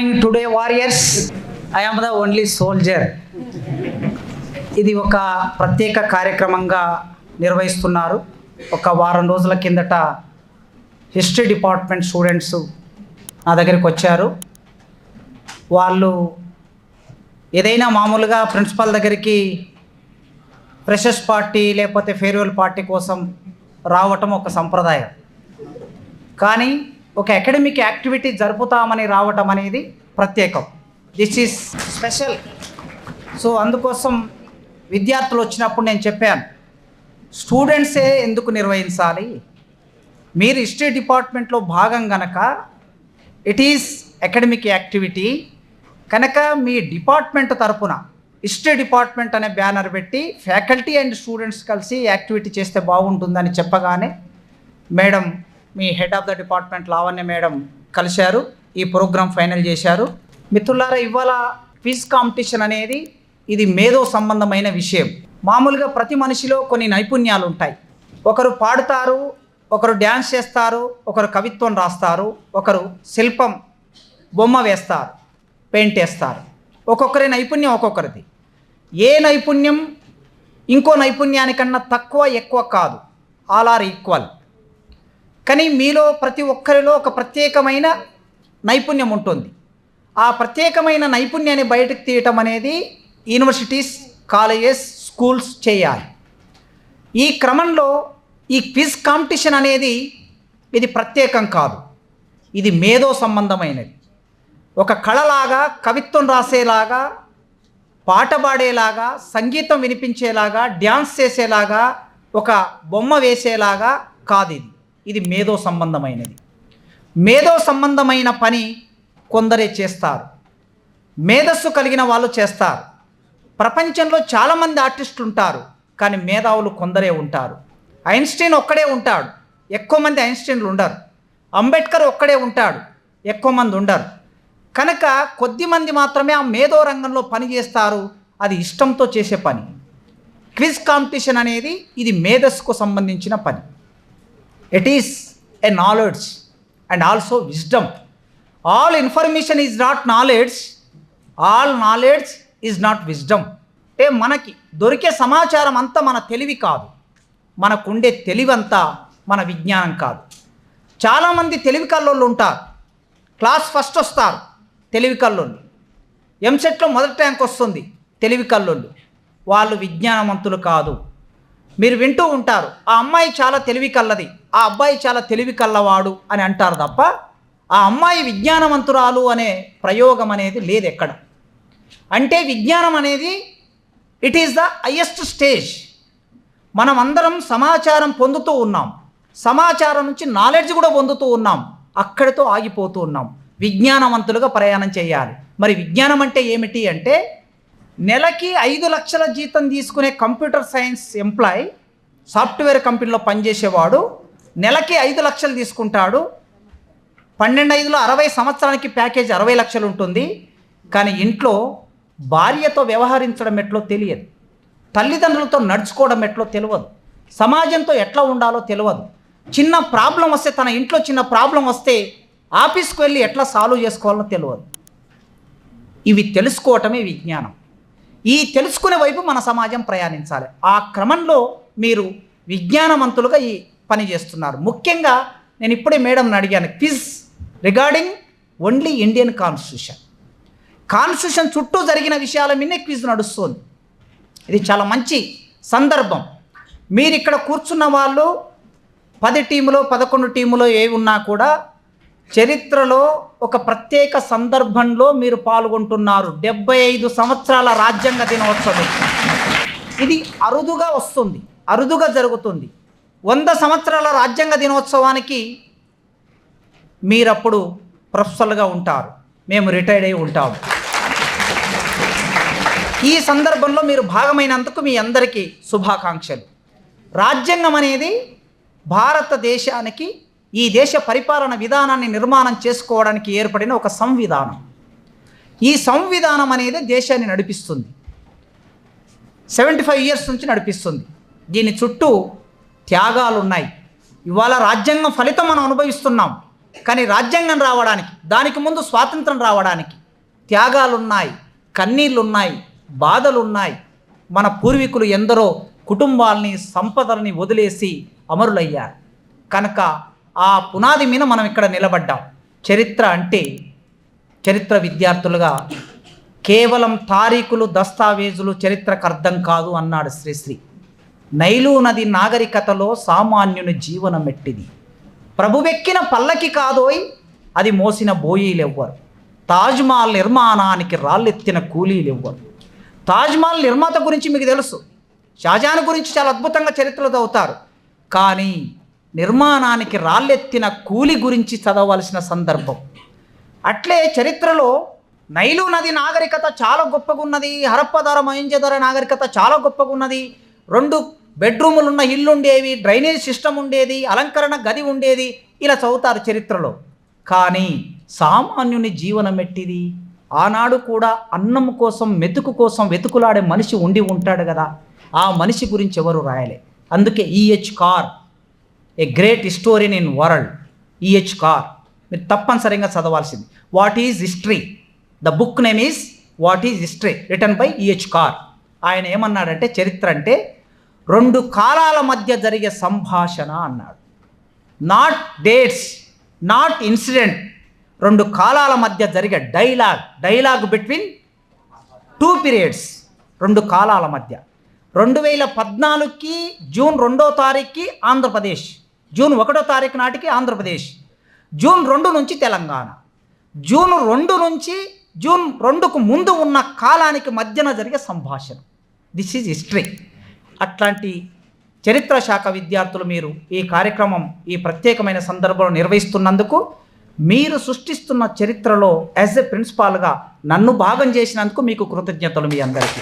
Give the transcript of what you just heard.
Morning today warriors I am the only soldier ఇది ఒక ప్రత్యేక కార్యక్రమంగా నిర్వహిస్తున్నారు. ఒక వారం రోజుల కిందట హిస్టరీ డిపార్ట్మెంట్ స్టూడెంట్స్ నా దగ్గరికి వచ్చారు. వాళ్ళు ఏదైనా మామూలుగా ప్రిన్సిపాల్ దగ్గరికి ఫ్రెషర్స్ పార్టీ లేకపోతే ఫేర్వెల్ పార్టీ కోసం రావటం ఒక సంప్రదాయం. కానీ ఒక అకాడమిక్ యాక్టివిటీ జరుపుతామని రావటం అనేది ప్రత్యేకం. దిస్ ఈజ్ స్పెషల్ సో అందుకోసం విద్యార్థులు వచ్చినప్పుడు నేను చెప్పాను స్టూడెంట్సే ఎందుకు నిర్వహించాలి? మీరు హిస్టరీ డిపార్ట్మెంట్లో భాగం గనక ఇట్ ఈస్ అకాడమిక్ యాక్టివిటీ కనుక మీ డిపార్ట్మెంట్ తరపున హిస్టరీ డిపార్ట్మెంట్ అనే బ్యానర్ పెట్టి ఫ్యాకల్టీ అండ్ స్టూడెంట్స్ కలిసి యాక్టివిటీ చేస్తే బాగుంటుందని చెప్పగానే madam me head of the department Lavanya madam కలిశారు ఈ ప్రోగ్రాం ఫైనల్ చేశారు. మిత్రులారా ఇవాళ క్విజ్ కాంపిటీషన్ అనేది ఇది మేధో సంబంధమైన విషయం. మామూలుగా ప్రతి మనిషిలో కొన్ని నైపుణ్యాలు ఉంటాయి. ఒకరు పాడుతారు ఒకరు డ్యాన్స్ చేస్తారు ఒకరు కవిత్వం రాస్తారు ఒకరు శిల్పం బొమ్మ వేస్తారు పెయింట్ వేస్తారు. ఒక్కొక్కరి నైపుణ్యం ఒక్కొక్కరిది. ఏ నైపుణ్యం ఇంకో నైపుణ్యానికన్నా తక్కువ ఎక్కువ కాదు. ఆల్ ఆర్ ఈక్వల్ కానీ మీలో ప్రతి ఒక్కరిలో ఒక ప్రత్యేకమైన నైపుణ్యం ఉంటుంది. ఆ ప్రత్యేకమైన నైపుణ్యాన్ని బయటకు తీయటం అనేది యూనివర్సిటీస్ కాలేజెస్ స్కూల్స్ చేయాలి. ఈ క్రమంలో ఈ క్విజ్ కాంపిటీషన్ అనేది ఇది ప్రత్యేకం కాదు. ఇది మేధో సంబంధమైనది. ఒక కళలాగా కవిత్వం రాసేలాగా పాట పాడేలాగా సంగీతం వినిపించేలాగా డ్యాన్స్ చేసేలాగా ఒక బొమ్మ వేసేలాగా కాదు ఇది. ఇది మేధో సంబంధమైనది. మేధో సంబంధమైన పని కొందరే చేస్తారు. మేధస్సు కలిగిన వాళ్ళు చేస్తారు. ప్రపంచంలో చాలామంది ఆర్టిస్టులు ఉంటారు కానీ మేధావులు కొందరే ఉంటారు. ఐన్స్టీన్ ఒక్కడే ఉంటాడు ఎక్కువ మంది ఐన్స్టీన్లు ఉండరు. అంబేద్కర్ ఒక్కడే ఉంటాడు ఎక్కువ మంది ఉండరు. కనుక కొద్దిమంది మాత్రమే ఆ మేధో రంగంలో పని చేస్తారు అది ఇష్టంతో చేసే పని. క్విజ్ కాంపిటీషన్ అనేది ఇది మేధస్సుకు సంబంధించిన పని. It is a knowledge and also wisdom all information is not knowledge all knowledge is not wisdom అంటే మనకి దొరికే సమాచారం అంతా మన తెలివి కాదు. మనకుండే తెలివంతా మన విజ్ఞానం కాదు. చాలామంది తెలివి కల్లోళ్ళు ఉంటారు. క్లాస్ ఫస్ట్ వస్తారు తెలివి కల్లోళ్ళు. ఎంసెట్లో మొదటి ర్యాంక్ వస్తుంది తెలివి కల్లోళ్ళు. వాళ్ళు విజ్ఞానవంతులు కాదు. మీరు వింటూ ఉంటారు ఆ అమ్మాయి చాలా తెలివి కల్లది ఆ అబ్బాయి చాలా తెలివి కల్లవాడు అని అంటారు తప్ప ఆ అమ్మాయి విజ్ఞానవంతురాలు అనే ప్రయోగం అనేది లేదు ఎక్కడ అంటే విజ్ఞానం అనేది it is the highest stage. మనం అందరం సమాచారం పొందుతూ ఉన్నాం. సమాచారం నుంచి నాలెడ్జ్ కూడా పొందుతూ ఉన్నాం. అక్కడితో ఆగిపోతూ ఉన్నాం. విజ్ఞానవంతులుగా ప్రయాణం చేయాలి. మరి విజ్ఞానం అంటే ఏమిటి అంటే నెలకి ఐదు లక్షల జీతం తీసుకునే కంప్యూటర్ సైన్స్ ఎంప్లాయ్ సాఫ్ట్వేర్ కంపెనీలో పనిచేసేవాడు నెలకి ఐదు లక్షలు తీసుకుంటాడు పన్నెండు ఐదులో అరవై సంవత్సరానికి ప్యాకేజ్ అరవై లక్షలు ఉంటుంది కానీ ఇంట్లో భార్యతో వ్యవహరించడం ఎట్లో తెలియదు. తల్లిదండ్రులతో నడుచుకోవడం ఎట్లో తెలియదు. సమాజంతో ఎట్లా ఉండాలో తెలియదు. చిన్న ప్రాబ్లం వస్తే తన ఇంట్లో చిన్న ప్రాబ్లం వస్తే ఆఫీస్కి వెళ్ళి ఎట్లా సాల్వ్ చేసుకోవాలో తెలియదు. ఇవి తెలుసుకోవటమే విజ్ఞానం. ఈ తెలుసుకునే వైపు మన సమాజం ప్రయాణించాలి. ఆ క్రమంలో మీరు విజ్ఞానవంతులుగా ఈ పని చేస్తున్నారు. ముఖ్యంగా నేను ఇప్పుడే మేడంని అడిగాను quiz regarding only Indian constitution. Constitution చుట్టూ జరిగిన విషయాల మీదే క్విజ్ నడుస్తుంది. ఇది చాలా మంచి సందర్భం. మీరు ఇక్కడ కూర్చున్న వాళ్ళు పది టీములో పదకొండు టీములో ఏ ఉన్నా కూడా చరిత్రలో ఒక ప్రత్యేక సందర్భంలో మీరు పాల్గొంటున్నారు. డెబ్బై ఐదు సంవత్సరాల రాజ్యాంగ దినోత్సవం. ఇది అరుదుగా వస్తుంది. అరుదుగా జరుగుతుంది. వంద సంవత్సరాల రాజ్యాంగ దినోత్సవానికి మీరప్పుడు ప్రొఫెసర్గా ఉంటారు. మేము రిటైర్డ్ అయి ఉంటాము. ఈ సందర్భంలో మీరు భాగమైనందుకు మీ అందరికీ శుభాకాంక్షలు. రాజ్యాంగం అనేది భారతదేశానికి ఈ దేశ పరిపాలన విధానాన్ని నిర్మాణం చేసుకోవడానికి ఏర్పడిన ఒక సంవిధానం. ఈ సంవిధానం అనేది దేశాన్ని నడిపిస్తుంది. సెవెంటీ ఫైవ్ ఇయర్స్ నుంచి నడిపిస్తుంది. దీని చుట్టూ త్యాగాలు ఉన్నాయి ఇవాళ రాజ్యాంగం ఫలితం మనం అనుభవిస్తున్నాం. కానీ రాజ్యాంగం రావడానికి దానికి ముందు స్వాతంత్రం రావడానికి త్యాగాలున్నాయి కన్నీళ్ళున్నాయి బాధలున్నాయి. మన పూర్వీకులు ఎందరో కుటుంబాల్ని సంపదల్ని వదిలేసి అమరులయ్యారు. కనుక ఆ పునాది మీద మనం ఇక్కడ నిలబడ్డాం. చరిత్ర అంటే చరిత్ర విద్యార్థులుగా కేవలం తారీఖులు దస్తావేజులు చరిత్రకు అర్థం కాదు అన్నాడు శ్రీశ్రీ. నైలు నది నాగరికతలో సామాన్యుని జీవనం ఎట్టిది? ప్రభువెక్కిన పల్లకి కాదోయ్ అది మోసిన బోయీలెవ్వరు. తాజ్మహల్ నిర్మాణానికి రాళ్ళెత్తిన కూలీలెవ్వరు. తాజ్మహల్ నిర్మాత గురించి మీకు తెలుసు. షాజాన్ గురించి చాలా అద్భుతంగా చరిత్రలు చదువుతారు. కానీ నిర్మాణానికి రాళ్ళెత్తిన కూలి గురించి చదవలసిన సందర్భం. అట్లే చరిత్రలో నైలు నది నాగరికత చాలా గొప్పగా ఉన్నది హరప్పధర మహింజధర నాగరికత చాలా గొప్పగా ఉన్నది రెండు బెడ్రూములు ఉన్న ఇల్లు ఉండేవి డ్రైనేజ్ సిస్టమ్ ఉండేది అలంకరణ గది ఉండేది ఇలా చదువుతారు చరిత్రలో. కానీ సామాన్యుని జీవనం ఎట్టిది? ఆనాడు కూడా అన్నం కోసం మెతుకు కోసం వెతుకులాడే మనిషి ఉండి ఉంటాడు కదా. ఆ మనిషి గురించి ఎవరు రాయలే. అందుకే E H Carr a great historian in world E H Carr మీరు తప్పనిసరిగా చదవాల్సింది. What is history the book name is what is history written by E H Carr ఆయన ఏమన్నాడంటే చరిత్ర అంటే రెండు కాలాల మధ్య జరిగే సంభాషణ అన్నాడు. నాట్ డేట్స్ నాట్ ఇన్సిడెంట్ రెండు కాలాల మధ్య జరిగే dialogue dialogue between two periods రెండు కాలాల మధ్య. రెండు వేల పద్నాలుగుకి జూన్ రెండో తారీఖుకి ఆంధ్రప్రదేశ్. జూన్ ఒకటో తారీఖు నాటికి ఆంధ్రప్రదేశ్. జూన్ రెండు నుంచి తెలంగాణ. జూన్ రెండు నుంచి జూన్ రెండుకు ముందు ఉన్న కాలానికి మధ్యన జరిగే సంభాషణ. దిస్ ఈజ్ హిస్టరీ అట్లాంటి చరిత్ర శాఖ విద్యార్థులు మీరు ఈ కార్యక్రమం ఈ ప్రత్యేకమైన సందర్భంలో నిర్వహిస్తున్నందుకు మీరు సృష్టిస్తున్న చరిత్రలో యాజ్ ఎ ప్రిన్సిపాల్గా నన్ను భాగం చేసినందుకు మీకు కృతజ్ఞతలు మీ అందరికీ.